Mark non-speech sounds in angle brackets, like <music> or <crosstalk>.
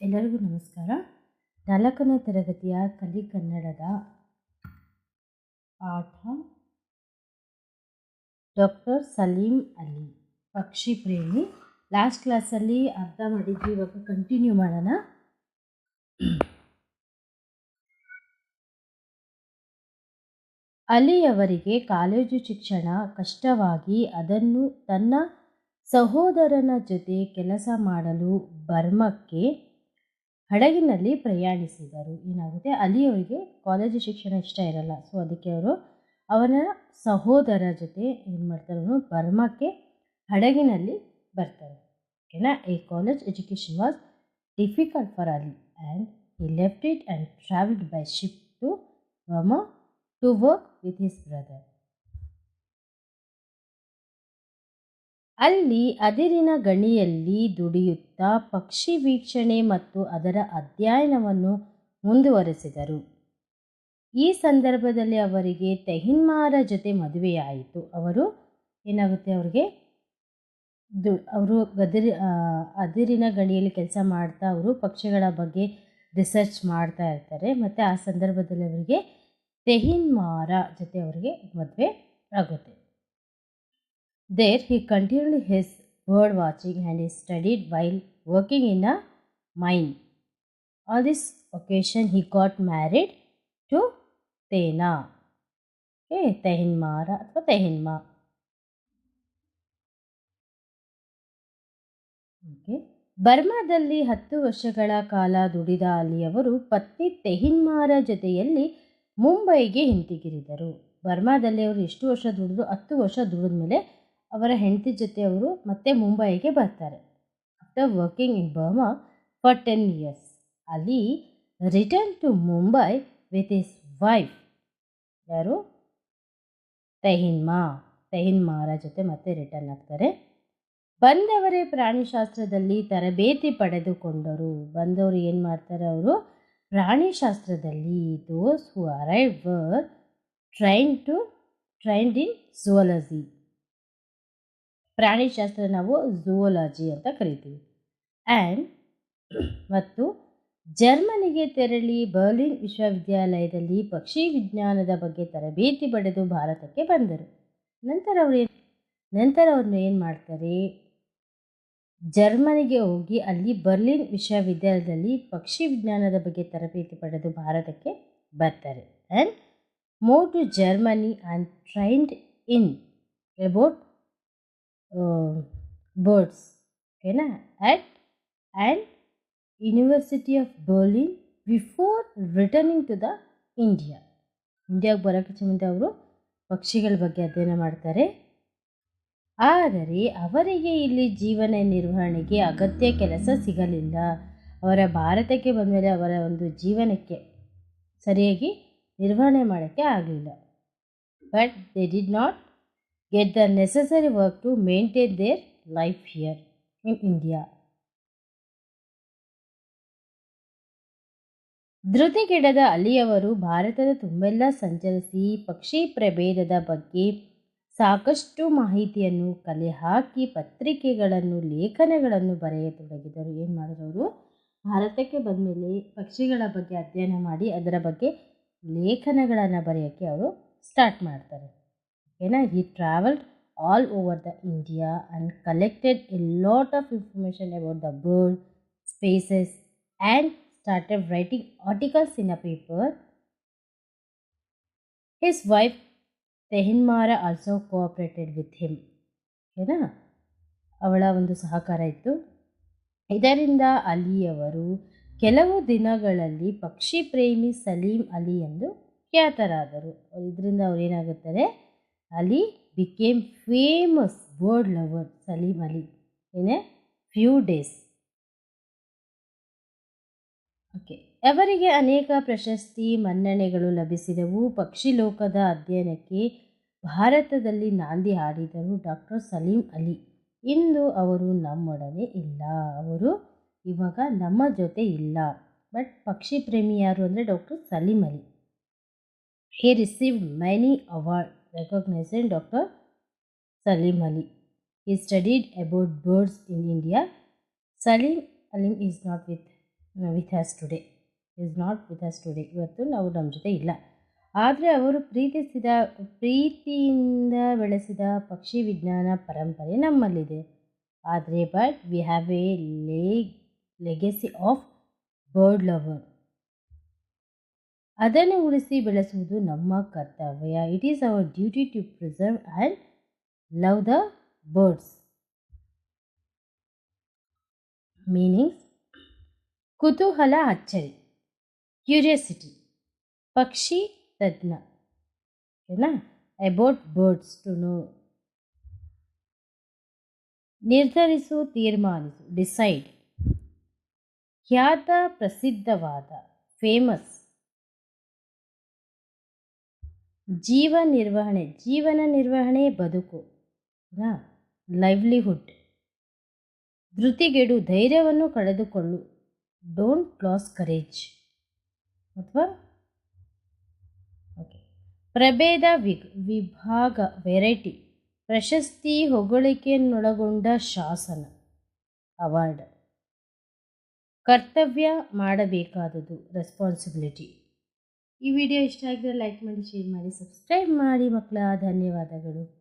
ಎಲ್ಲರಿಗೂ ನಮಸ್ಕಾರ. ನಾಲ್ಕನೇ ತರಗತಿಯ ಕಲಿ ಕನ್ನಡದ ಪಾಠ ಡಾಕ್ಟರ್ ಸಲೀಂ ಅಲಿ, ಪಕ್ಷಿ ಪ್ರೇಮಿ. ಲಾಸ್ಟ್ ಕ್ಲಾಸಲ್ಲಿ ಅರ್ಧ ಮಾಡಿದ್ವಿ, ಇವಾಗ ಕಂಟಿನ್ಯೂ ಮಾಡೋಣ. ಅಲಿಯವರಿಗೆ ಕಾಲೇಜು ಶಿಕ್ಷಣ ಕಷ್ಟವಾಗಿ ಅದನ್ನು ತನ್ನ ಸಹೋದರನ ಜೊತೆ ಕೆಲಸ ಮಾಡಲು ಬರ್ಮಕ್ಕೆ ಹಡಗಿನಲ್ಲಿ ಪ್ರಯಾಣಿಸಿದರು. ಏನಾಗುತ್ತೆ? ಅಲಿಯವರಿಗೆ ಕಾಲೇಜು ಶಿಕ್ಷಣ ಇಷ್ಟ ಇರಲ್ಲ. ಸೊ ಅದಕ್ಕೆ ಅವರು ಅವನ ಸಹೋದರ ಜೊತೆ ಏನು ಮಾಡ್ತಾರೆ? ಅವನು ಬರ್ಮಕ್ಕೆ ಹಡಗಿನಲ್ಲಿ ಬರ್ತಾರೆ. ಓಕೆನಾ? ಈ college education was difficult for Ali and he left it and travelled by ship to Burma to work with his brother. ಅಲ್ಲಿ ಅದಿರಿನ ಗಣಿಯಲ್ಲಿ ದುಡಿಯುತ್ತಾ ಪಕ್ಷಿ ವೀಕ್ಷಣೆ ಮತ್ತು ಅದರ ಅಧ್ಯಯನವನ್ನು ಮುಂದುವರೆಸಿದರು. ಈ ಸಂದರ್ಭದಲ್ಲಿ ಅವರಿಗೆ ತೆಹಿನ್ಮಾರ ಜೊತೆ ಮದುವೆಯಾಯಿತು. ಅವರು ಏನಾಗುತ್ತೆ ಅವರಿಗೆ? ದು, ಅವರು ಗದಿರಿ ಅದಿರಿನ ಗಣಿಯಲ್ಲಿ ಕೆಲಸ ಮಾಡ್ತಾ ಅವರು ಪಕ್ಷಿಗಳ ಬಗ್ಗೆ ರಿಸರ್ಚ್ ಮಾಡ್ತಾ ಇರ್ತಾರೆ. ಮತ್ತು ಆ ಸಂದರ್ಭದಲ್ಲಿ ಅವರಿಗೆ ತೆಹಿನ್ಮಾರ ಜೊತೆ ಅವರಿಗೆ ಮದುವೆ ಆಗುತ್ತೆ. There he continued his bird watching and he studied while working in a mine. On this occasion, he got married to Tena. Okay, ತೆಹಿನ್ಮಾರ ಅಥವಾ ತೆಹಿನ್ಮಾ ಓಕೆ ಬರ್ಮಾದಲ್ಲಿ ಹತ್ತು ವರ್ಷಗಳ ಕಾಲ ದುಡಿದ ಅಲಿಯವರು ಪತ್ನಿ ತೆಹಿನ್ಮಾರ ಜೊತೆಯಲ್ಲಿ ಮುಂಬೈಗೆ ಹಿಂತಿರುಗಿದರು ಬರ್ಮಾದಲ್ಲಿ ಅವರು ಎಷ್ಟು ವರ್ಷ ದುಡಿದ್ರು ಹತ್ತು ವರ್ಷ ದುಡಿದ ಮೇಲೆ ಅವರ ಹೆಂಡತಿ ಜೊತೆ ಅವರು ಮತ್ತೆ ಮುಂಬೈಗೆ ಬರ್ತಾರೆ. After working in Burma for ten years ಅಲ್ಲಿ return to Mumbai with his wife ಯಾರು? ತೆಹಿನ್ಮಾ ತೆಹಿನ್ಮಾರ ಜೊತೆ ಮತ್ತೆ ರಿಟರ್ನ್ ಆಗ್ತಾರೆ. ಬಂದವರೇ ಪ್ರಾಣಿಶಾಸ್ತ್ರದಲ್ಲಿ ತರಬೇತಿ ಪಡೆದುಕೊಂಡರು. ಬಂದವರು ಏನು ಮಾಡ್ತಾರೆ ಅವರು? ಪ್ರಾಣಿಶಾಸ್ತ್ರದಲ್ಲಿ those who arrive were train to trained in zoology ಪ್ರಾಣಿಶಾಸ್ತ್ರ ನಾವು ಝೂವಲಾಜಿ ಅಂತ ಕರಿತೀವಿ. ಆ್ಯಂಡ್ <coughs> ಮತ್ತು ಜರ್ಮನಿಗೆ ತೆರಳಿ ಬರ್ಲಿನ್ ವಿಶ್ವವಿದ್ಯಾಲಯದಲ್ಲಿ ಪಕ್ಷಿ ವಿಜ್ಞಾನದ ಬಗ್ಗೆ ತರಬೇತಿ ಪಡೆದು ಭಾರತಕ್ಕೆ ಬಂದರು. ನಂತರ ಅವರು ನಂತರ ಅವ್ರನ್ನ ಏನು ಮಾಡ್ತಾರೆ? ಜರ್ಮನಿಗೆ ಹೋಗಿ ಅಲ್ಲಿ ಬರ್ಲಿನ್ ವಿಶ್ವವಿದ್ಯಾಲಯದಲ್ಲಿ ಪಕ್ಷಿ ವಿಜ್ಞಾನದ ಬಗ್ಗೆ ತರಬೇತಿ ಪಡೆದು ಭಾರತಕ್ಕೆ ಬರ್ತಾರೆ. And moved to Germany and trained in about birds ಓಕೆನಾ at and university of Berlin before returning to the India ಇಂಡಿಯಾಗೆ ಬರೋಕ್ಕೆ ಮುಂದೆ ಅವರು ಪಕ್ಷಿಗಳ ಬಗ್ಗೆ ಅಧ್ಯಯನ ಮಾಡ್ತಾರೆ. ಆದರೆ ಅವರಿಗೆ ಇಲ್ಲಿ ಜೀವನ ನಿರ್ವಹಣೆಗೆ ಅಗತ್ಯ ಕೆಲಸ ಸಿಗಲಿಲ್ಲ. ಅವರ ಭಾರತಕ್ಕೆ ಬಂದ ಮೇಲೆ ಅವರ ಒಂದು ಜೀವನಕ್ಕೆ ಸರಿಯಾಗಿ ನಿರ್ವಹಣೆ ಮಾಡೋಕ್ಕೆ ಆಗಲಿಲ್ಲ. But they did not get the necessary work to maintain their life here in India. ಧೃತಿಗೆಡದ ಅಲಿಯವರು ಭಾರತದ ತುಂಬೆಲ್ಲ ಸಂಚರಿಸಿ ಪಕ್ಷಿ ಪ್ರಭೇದದ ಬಗ್ಗೆ ಸಾಕಷ್ಟು ಮಾಹಿತಿಯನ್ನು ಕಲೆ ಹಾಕಿ ಪತ್ರಿಕೆಗಳನ್ನು, ಲೇಖನಗಳನ್ನು ಬರೆಯತೊಡಗಿದರು. ಏನು ಮಾಡಿದವರು ಭಾರತಕ್ಕೆ ಬಂದಮೇಲೆ ಪಕ್ಷಿಗಳ ಬಗ್ಗೆ ಅಧ್ಯಯನ ಮಾಡಿ ಅದರ ಬಗ್ಗೆ ಲೇಖನಗಳನ್ನು ಬರೆಯೋಕ್ಕೆ ಅವರು ಸ್ಟಾರ್ಟ್ ಮಾಡ್ತಾರೆ. ಓಕೆನಾ he travelled all over the India and collected a lot of information about the bird species and started writing articles in a paper his wife Tehmina also cooperated with him ಏನಾ, ಅವಳ ಒಂದು ಸಹಕಾರ ಇತ್ತು. ಇದರಿಂದ ಅಲಿಯವರು ಕೆಲವು ದಿನಗಳಲ್ಲಿ ಪಕ್ಷಿ ಪ್ರೇಮಿ ಸಲೀಂ ಅಲಿ ಎಂದು ಖ್ಯಾತರಾದರು. ಇದರಿಂದ ಅವ್ರು ಏನಾಗುತ್ತಾರೆ? Ali became famous bird lover Salim Ali in a few days okay ಅವರಿಗೆ ಅನೇಕ ಪ್ರಶಸ್ತಿ, ಮನ್ನಣೆಗಳು ಲಭಿಸಿದವು. ಪಕ್ಷಿ ಲೋಕದ ಅಧ್ಯಯನಕ್ಕೆ ಭಾರತದಲ್ಲಿ ನಾಂದಿ ಹಾಡಿದರು ಡಾಕ್ಟರ್ ಸಲೀಂ ಅಲಿ. ಇಂದು ಅವರು ನಮ್ಮೊಡನೆ ಇಲ್ಲ. ಅವರು ಇವಾಗ ನಮ್ಮ ಜೊತೆ ಇಲ್ಲ. ಬಟ್ ಪಕ್ಷಿ ಪ್ರೇಮಿ ಯಾರು ಅಂದರೆ doctor Salim Ali. He received many award recognizing Dr. Salim Ali. He studied about birds in India. Salim Alim is not with with has today is not with has today ಇವತ್ತು ನಾವು ನಮ್ಮ ಜೊತೆ ಇಲ್ಲ ಆದರೆ ಅವರು ಪ್ರೀತಿಸಿದ, ಪ್ರೀತಿಯಿಂದ ಬೆಳೆಸಿದ ಪಕ್ಷಿ ವಿಜ್ಞಾನ ಪರಂಪರೆ ನಮ್ಮಲ್ಲಿದೆ ಆದರೆ but we have a leg legacy of bird lover ಅದನ್ನು ಉಳಿಸಿ ಬೆಳೆಸುವುದು ನಮ್ಮ ಕರ್ತವ್ಯ. It is our duty to preserve and love the birds meanings ಕುತೂಹಲ, ಅಚ್ಚರಿ. ಕ್ಯೂರಿಯಾಸಿಟಿ ಪಕ್ಷಿ, ತಜ್ಞ. ಓಕೆನಾ ಅಬೌಟ್ ಬರ್ಡ್ಸ್ ಟು ನೋ ನಿರ್ಧರಿಸು, ತೀರ್ಮಾನಿಸು. ಡಿಸೈಡ್ ಖ್ಯಾತ, ಪ್ರಸಿದ್ಧವಾದ ಫೇಮಸ್ ಜೀವ ನಿರ್ವಹಣೆ, ಜೀವನ ನಿರ್ವಹಣೆ ಬದುಕು ಲೈವ್ಲಿಹುಡ್ ಧೃತಿಗೆಡು ಧೈರ್ಯವನ್ನು ಕಳೆದುಕೊಳ್ಳು. ಡೋಂಟ್ ಲಾಸ್ ಕರೇಜ್ ಅಥವಾ ಓಕೆ ಪ್ರಭೇದ ವಿ ವಿಭಾಗ ವೆರೈಟಿ ಪ್ರಶಸ್ತಿ ಹೊಗಳಿಕೆಯನ್ನೊಳಗೊಂಡ ಶಾಸನ ಅವಾರ್ಡ್ ಕರ್ತವ್ಯ ಮಾಡಬೇಕಾದದು ರೆಸ್ಪಾನ್ಸಿಬಿಲಿಟಿ ಈ ವಿಡಿಯೋ ಇಷ್ಟ ಆಗಿದ್ರೆ ಲೈಕ್ ಮಾಡಿ ಶೇರ್ ಮಾಡಿ ಸಬ್ಸ್ಕ್ರೈಬ್ ಮಾಡಿ. ಮಕ್ಕಳ ಧನ್ಯವಾದಗಳು.